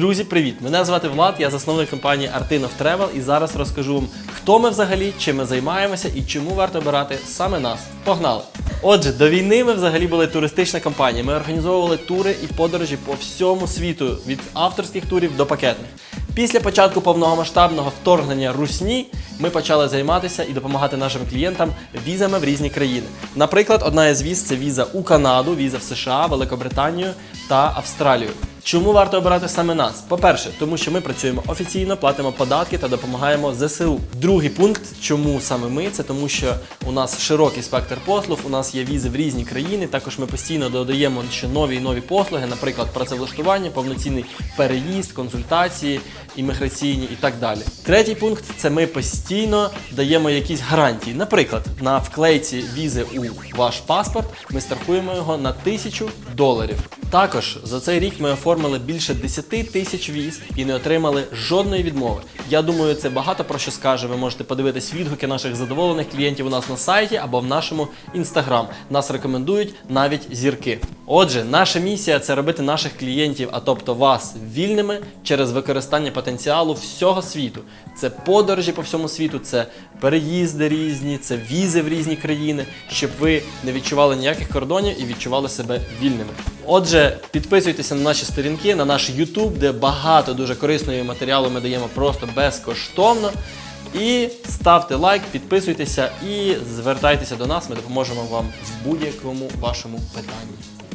Друзі, привіт! Мене звати Влад, я засновник компанії Artin of Travel і зараз розкажу вам, хто ми взагалі, чим ми займаємося і чому варто обирати саме нас. Погнали! Отже, до війни ми взагалі були туристична компанія. Ми організовували тури і подорожі по всьому світу від авторських турів до пакетних. Після початку повномасштабного вторгнення Русні ми почали займатися і допомагати нашим клієнтам візами в різні країни. Наприклад, одна із віз це віза у Канаду, віза в США, Великобританію та Австралію. Чому варто обирати саме нас? По-перше, тому що ми працюємо офіційно, платимо податки та допомагаємо ЗСУ. Другий пункт, чому саме ми, це тому, що у нас широкий спектр послуг, у нас є візи в різні країни. Також ми постійно додаємо ще нові і нові послуги, наприклад, працевлаштування, повноцінний переїзд, консультації, імміграційні і так далі. Третій пункт це ми постійно даємо якісь гарантії. Наприклад, на вклейці візи у ваш паспорт ми страхуємо його на тисячу доларів. Також за цей рік ми оформили більше 10 тисяч віз і не отримали жодної відмови. Я думаю, це багато про що скаже. Ви можете подивитись відгуки наших задоволених клієнтів у нас на сайті або в нашому інстаграм. Нас рекомендують навіть зірки. Отже, наша місія це робити наших клієнтів, а тобто вас, вільними через використання потенціалу всього світу. Це подорожі по всьому світу, це переїзди різні, це візи в різні країни, щоб ви не відчували ніяких кордонів і відчували себе вільними. Отже, підписуйтеся на наші сторінки, на наш YouTube, де багато дуже корисного матеріалу ми даємо просто безкоштовно. І ставте лайк, підписуйтеся і звертайтеся до нас. Ми допоможемо вам в будь-якому вашому питанні.